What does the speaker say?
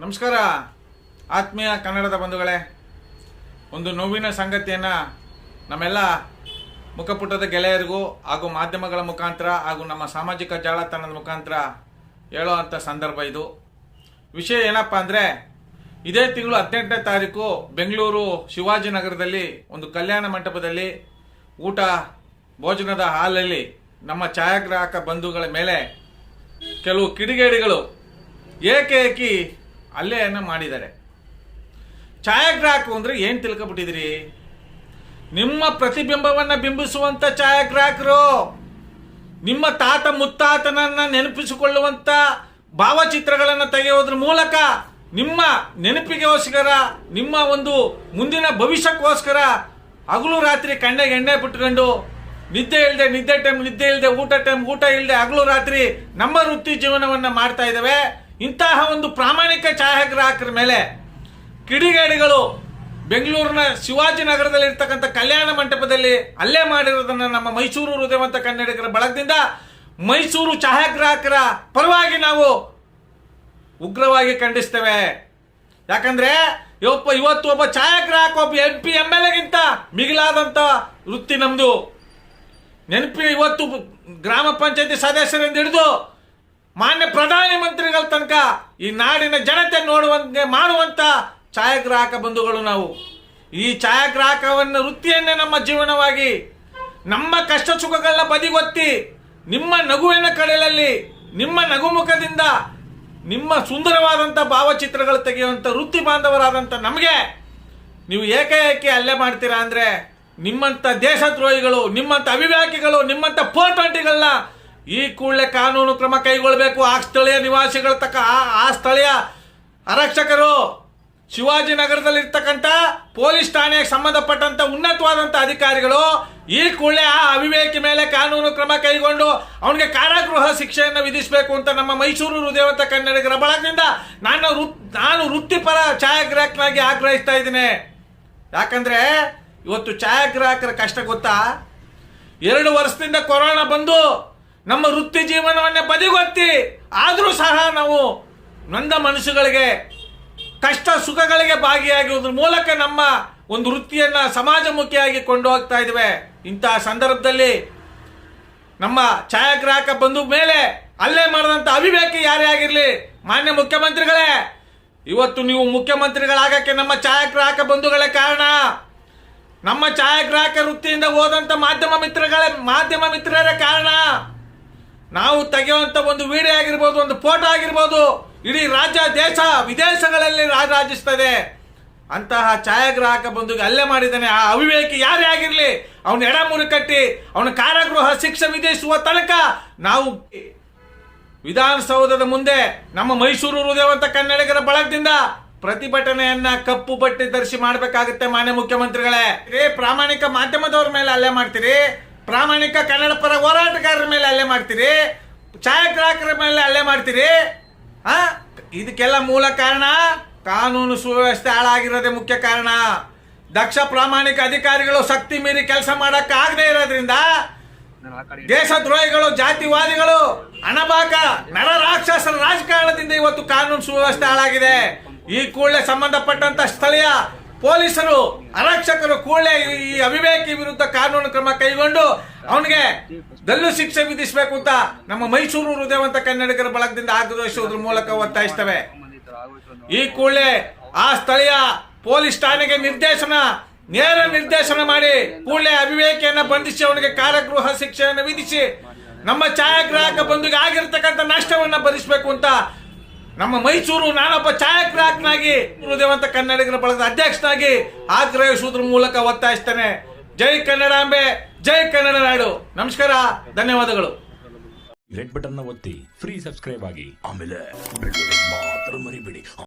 ನಮಸ್ಕಾರ. ಆತ್ಮೀಯ ಕನ್ನಡದ ಬಂಧುಗಳೇ, ಒಂದು ನೋವಿನ ಸಂಗತಿಯನ್ನು ನಮ್ಮೆಲ್ಲ ಮುಖಪುಟದ ಗೆಳೆಯರಿಗೂ ಹಾಗೂ ಮಾಧ್ಯಮಗಳ ಮುಖಾಂತರ ಹಾಗೂ ನಮ್ಮ ಸಾಮಾಜಿಕ ಜಾಲತಾಣದ ಮುಖಾಂತರ ಹೇಳೋ ಅಂಥ ಸಂದರ್ಭ ಇದು. ವಿಷಯ ಏನಪ್ಪ ಅಂದರೆ, ಇದೇ ತಿಂಗಳು ಹದಿನೆಂಟನೇ ತಾರೀಕು ಬೆಂಗಳೂರು ಶಿವಾಜಿನಗರದಲ್ಲಿ ಒಂದು ಕಲ್ಯಾಣ ಮಂಟಪದಲ್ಲಿ ಊಟ, ಭೋಜನದ ಹಾಲಲ್ಲಿ ನಮ್ಮ ಛಾಯಾಗ್ರಾಹಕ ಬಂಧುಗಳ ಮೇಲೆ ಕೆಲವು ಕಿಡಿಗೇಡಿಗಳು ಏಕೇಕಿ ಹಲ್ಲೆಯನ್ನು ಮಾಡಿದ್ದಾರೆ. ಛಾಯಾಗ್ರಾಹಕರು ಅಂದರೆ ಏನು ತಿಳ್ಕೊಬಿಟ್ಟಿದ್ರಿ ನಿಮ್ಮ ಪ್ರತಿಬಿಂಬವನ್ನು ಬಿಂಬಿಸುವಂಥ ಛಾಯಾಗ್ರಾಹಕರು, ನಿಮ್ಮ ತಾತ ಮುತ್ತಾತನನ್ನ ನೆನಪಿಸಿಕೊಳ್ಳುವಂಥ ಭಾವಚಿತ್ರಗಳನ್ನು ತೆಗೆಯೋದ್ರ ಮೂಲಕ ನಿಮ್ಮ ನೆನಪಿಗೋಸ್ಕರ ನಿಮ್ಮ ಒಂದು ಮುಂದಿನ ಭವಿಷ್ಯಕ್ಕೋಸ್ಕರ ಹಗಲು ರಾತ್ರಿ ಕಣ್ಣೆಗೆ ಎಣ್ಣೆ ಬಿಟ್ಕೊಂಡು ನಿದ್ದೆ ಇಲ್ಲದೆ ನಿದ್ದೆ ಟೈಮ್ ನಿದ್ದೆ ಇಲ್ಲದೆ ಊಟ ಟೈಮ್ ಊಟ ಇಲ್ಲದೆ ಹಗಲು ರಾತ್ರಿ ನಮ್ಮ ವೃತ್ತಿ ಜೀವನವನ್ನು ಮಾಡ್ತಾ ಇದ್ದಾವೆ. ಇಂತಹ ಒಂದು ಪ್ರಾಮಾಣಿಕ ಛಾಯಾಗ್ರಾಹಕರ ಮೇಲೆ ಕಿಡಿಗೇಡಿಗಳು ಬೆಂಗಳೂರಿನ ಶಿವಾಜಿನಗರದಲ್ಲಿ ಇರ್ತಕ್ಕಂಥ ಕಲ್ಯಾಣ ಮಂಟಪದಲ್ಲಿ ಅಲ್ಲೇ ಮಾಡಿರೋದನ್ನ ನಮ್ಮ ಮೈಸೂರು ಹೃದಯವಂತ ಕನ್ನಡಿಗರ ಬಳಗದಿಂದ ಮೈಸೂರು ಛಾಯಾಗ್ರಾಹಕರ ಪರವಾಗಿ ನಾವು ಉಗ್ರವಾಗಿ ಖಂಡಿಸ್ತೇವೆ. ಯಾಕಂದ್ರೆ ಇವಪ್ಪ ಇವತ್ತು ಒಬ್ಬ ಛಾಯಾಗ್ರಾಹಕ, ಒಬ್ಬ ಎಂ ಪಿ ಎಂ ಎಲ್ ಎಗಿಂತ ಮಿಗಿಲಾದಂಥ ವೃತ್ತಿ ನಮ್ಮದು ನೆನಪಿ ಇವತ್ತು ಗ್ರಾಮ ಪಂಚಾಯತಿ ಸದಸ್ಯರಿಂದ ಹಿಡಿದು ಮಾನ್ಯ ಪ್ರಧಾನಿ ಮಂತ್ರಿಗಳ ತನಕ ಈ ನಾಡಿನ ಜನತೆ ನೋಡುವಂತೆ ಮಾಡುವಂತ ಛಾಯಾಗ್ರಾಹಕ ಬಂಧುಗಳು ನಾವು. ಈ ಛಾಯಾಗ್ರಾಹಕವನ್ನು ವೃತ್ತಿಯನ್ನೇ ನಮ್ಮ ಜೀವನವಾಗಿ, ನಮ್ಮ ಕಷ್ಟ ಸುಖಗಳನ್ನ ಬದಿಗೊತ್ತಿ, ನಿಮ್ಮ ನಗುವಿನ ಕಡಲಲ್ಲಿ ನಿಮ್ಮ ನಗುಮುಖದಿಂದ ನಿಮ್ಮ ಸುಂದರವಾದಂಥ ಭಾವಚಿತ್ರಗಳು ತೆಗೆಯುವಂಥ ವೃತ್ತಿ ಬಾಂಧವರಾದಂಥ ನಮಗೆ, ನೀವು ಏಕೆ ಏಕೆ ಅಲ್ಲೇ ಮಾಡ್ತೀರಾ ಅಂದರೆ ನಿಮ್ಮಂಥ ದೇಶದ್ರೋಹಿಗಳು ನಿಮ್ಮಂಥ ಅವಿವೇಕಿಗಳು ನಿಮ್ಮಂಥ ಪೋರ್ಟಂಟಿಗಳನ್ನ ಈ ಕೂಡಲೇ ಕಾನೂನು ಕ್ರಮ ಕೈಗೊಳ್ಳಬೇಕು ಆ ಸ್ಥಳೀಯ ನಿವಾಸಿಗಳ ತಕ್ಕ ಆ- ಸ್ಥಳೀಯ ಆರಕ್ಷಕರು. ಶಿವಾಜಿನಗರದಲ್ಲಿ ಇರ್ತಕ್ಕಂಥ ಪೊಲೀಸ್ ಠಾಣೆಗೆ ಸಂಬಂಧಪಟ್ಟಂತ ಉನ್ನತವಾದಂಥ ಅಧಿಕಾರಿಗಳು ಈ ಕೂಡಲೇ ಆ ಅವಿವೇಕಿ ಮೇಲೆ ಕಾನೂನು ಕ್ರಮ ಕೈಗೊಂಡು ಅವನಿಗೆ ಕಾರಾಗೃಹ ಶಿಕ್ಷೆಯನ್ನು ವಿಧಿಸಬೇಕು ಅಂತ ನಮ್ಮ ಮೈಸೂರು ಹೃದಯವಂತ ಕನ್ನಡಿಗರ ಬಳಗದಿಂದ ನಾನು ನಾನು ವೃತ್ತಿಪರ ಛಾಯಾಗ್ರಾಹಕನಾಗಿ ಆಗ್ರಹಿಸ್ತಾ ಇದ್ದೀನಿ. ಯಾಕಂದ್ರೆ ಇವತ್ತು ಛಾಯಾಗ್ರಾಹಕರ ಕಷ್ಟ ಗೊತ್ತಾ? ಎರಡು ವರ್ಷದಿಂದ ಕೊರೋನಾ ಬಂದು ನಮ್ಮ ವೃತ್ತಿ ಜೀವನವನ್ನೇ ಬದಿಗೊತ್ತಿ, ಆದರೂ ಸಹ ನಾವು ನೊಂದ ಮನುಷ್ಯಗಳಿಗೆ ಕಷ್ಟ ಸುಖಗಳಿಗೆ ಭಾಗಿಯಾಗುವುದ್ರ ಮೂಲಕ ನಮ್ಮ ಒಂದು ವೃತ್ತಿಯನ್ನ ಸಮಾಜಮುಖಿಯಾಗಿ ಕೊಂಡು ಹೋಗ್ತಾ ಇದ್ದೇವೆ. ಇಂತಹ ಸಂದರ್ಭದಲ್ಲಿ ನಮ್ಮ ಛಾಯಾಗ್ರಾಹಕ ಬಂಧು ಮೇಲೆ ಅಲ್ಲೇ ಮಾಡಿದಂಥ ಅವಿವೇಕಿ ಯಾರೇ ಆಗಿರಲಿ, ಮಾನ್ಯ ಮುಖ್ಯಮಂತ್ರಿಗಳೇ, ಇವತ್ತು ನೀವು ಮುಖ್ಯಮಂತ್ರಿಗಳಾಗಕ್ಕೆ ನಮ್ಮ ಛಾಯಾಗ್ರಾಹಕ ಬಂಧುಗಳೇ ಕಾರಣ. ನಮ್ಮ ಛಾಯಾಗ್ರಾಹಕ ವೃತ್ತಿಯಿಂದ ಹೋದಂಥ ಮಾಧ್ಯಮ ಮಿತ್ರಗಳೇ, ಮಾಧ್ಯಮ ಮಿತ್ರರೇ ಕಾರಣ. ನಾವು ತೆಗೆಯುವಂಥ ಒಂದು ವಿಡಿಯೋ ಆಗಿರ್ಬೋದು, ಒಂದು ಫೋಟೋ ಆಗಿರ್ಬೋದು, ಇಡೀ ರಾಜ್ಯ, ದೇಶ, ವಿದೇಶಗಳಲ್ಲಿ ರಾಜರಾಜಿಸ್ತದೆ ಅಂತಹ ಛಾಯಾಗ್ರಾಹಕ ಬಂಧುಗೆ ಅಲ್ಲೇ ಮಾಡಿದ್ದಾನೆ. ಆ ಅವಿವೇಕಿ ಯಾರೇ ಆಗಿರಲಿ, ಅವನ ಎಡಮುರಿ ಕಟ್ಟಿ, ಅವನ ಕಾರಾಗೃಹ ಶಿಕ್ಷೆ ವಿಧಿಸುವ ತನಕ ನಾವು ವಿಧಾನಸೌಧದ ಮುಂದೆ, ನಮ್ಮ ಮೈಸೂರು ಹೃದಯವಂತ ಕನ್ನಡಿಗರ ಬಳಗದಿಂದ ಪ್ರತಿಭಟನೆಯನ್ನ ಕಪ್ಪು ಬಟ್ಟೆ ಧರಿಸಿ ಮಾಡಬೇಕಾಗುತ್ತೆ ಮಾನ್ಯ ಮುಖ್ಯಮಂತ್ರಿಗಳೇ. ಪ್ರಾಮಾಣಿಕ ಮಾಧ್ಯಮದವ್ರ ಮೇಲೆ ಅಲ್ಲೇ ಮಾಡ್ತೀರಿ? ಪ್ರಾಮಾಣಿಕ ಕನ್ನಡ ಪರ ಹೋರಾಟಗಾರರ ಮೇಲೆ ಅಲ್ಲೇ ಮಾಡ್ತೀರಿ? ಛಾಯಾಗ್ರಾಹಕರ ಮೇಲೆ ಅಲ್ಲೇ ಮಾಡ್ತೀರಿ? ಆ? ಇದಕ್ಕೆಲ್ಲ ಮೂಲ ಕಾರಣ ಕಾನೂನು ಸುವ್ಯವಸ್ಥೆ ಹಾಳಾಗಿರೋದೇ ಮುಖ್ಯ ಕಾರಣ. ದಕ್ಷ ಪ್ರಾಮಾಣಿಕ ಅಧಿಕಾರಿಗಳು ಶಕ್ತಿ ಮೀರಿ ಕೆಲಸ ಆಗದೆ ಇರೋದ್ರಿಂದ ದೇಶದ್ರೋಹಿಗಳು, ಜಾತಿವಾದಿಗಳು ಅಣಬಾಕ ನರ ರಾಕ್ಷಸರ ರಾಜಕಾರಣದಿಂದ ಇವತ್ತು ಕಾನೂನು ಸುವ್ಯವಸ್ಥೆ ಹಾಳಾಗಿದೆ. ಈ ಕೂಡಲೇ ಸಂಬಂಧಪಟ್ಟಂತ ಸ್ಥಳೀಯ ಪೊಲೀಸರು ಅರಕ್ಷಕರು ಕೂಡಲೇ ಈ ಅವಿವೇಕಿ ವಿರುದ್ಧ ಕಾನೂನು ಕ್ರಮ ಕೈಗೊಂಡು ಅವನಿಗೆ ದಲ್ಲು ಶಿಕ್ಷೆ ವಿಧಿಸಬೇಕು ಅಂತ ನಮ್ಮ ಮೈಸೂರು ಹೃದಯವಂತ ಕನ್ನಡಿಗರ ಬಳಗದಿಂದ ಆಗ್ರಹಿಸುವುದ್ರ ಮೂಲಕ ಒತ್ತಾಯಿಸ್ತವೆ. ಈ ಕೂಡಲೇ ಆ ಸ್ಥಳೀಯ ಪೊಲೀಸ್ ಠಾಣೆಗೆ ನಿರ್ದೇಶನ, ನೇರ ನಿರ್ದೇಶನ ಮಾಡಿ ಕೂಡಲೇ ಅವಿವೇಕಿಯನ್ನ ಬಂಧಿಸಿ ಅವನಿಗೆ ಕಾರಾಗೃಹ ಶಿಕ್ಷೆಯನ್ನು ವಿಧಿಸಿ ನಮ್ಮ ಛಾಯಾಗ್ರಾಹಕ ಬಂಧುಗೆ ಆಗಿರ್ತಕ್ಕಂಥ ನಷ್ಟವನ್ನ ಭರಿಸಬೇಕು ಅಂತ ನಮ್ಮ ಮೈಸೂರು ನಾನೊಬ್ಬ ಛಾಯಾಗ್ರಾಹಕನಾಗಿ ಹೃದಯವಂತ ಕನ್ನಡಿಗರ ಬಳಗದ ಅಧ್ಯಕ್ಷನಾಗಿ ಆಗ್ರಹಿಸುವುದ್ರ ಮೂಲಕ ಒತ್ತಾಯಿಸ್ತೇನೆ. ಜೈ ಕನ್ನಡಾಂಬೆ ಜೈ ಕನ್ನಡ ನಾಡು. ನಮಸ್ಕಾರ, ಧನ್ಯವಾದಗಳು. ರೆಡ್ ಬಟನ್ ಒತ್ತಿ ಫ್ರೀ ಸಬ್ಸ್ಕ್ರೈಬ್ ಆಗಿ ಆಮೇಲೆ ಮಾತ್ರ ಮರಿಬೇಡಿ.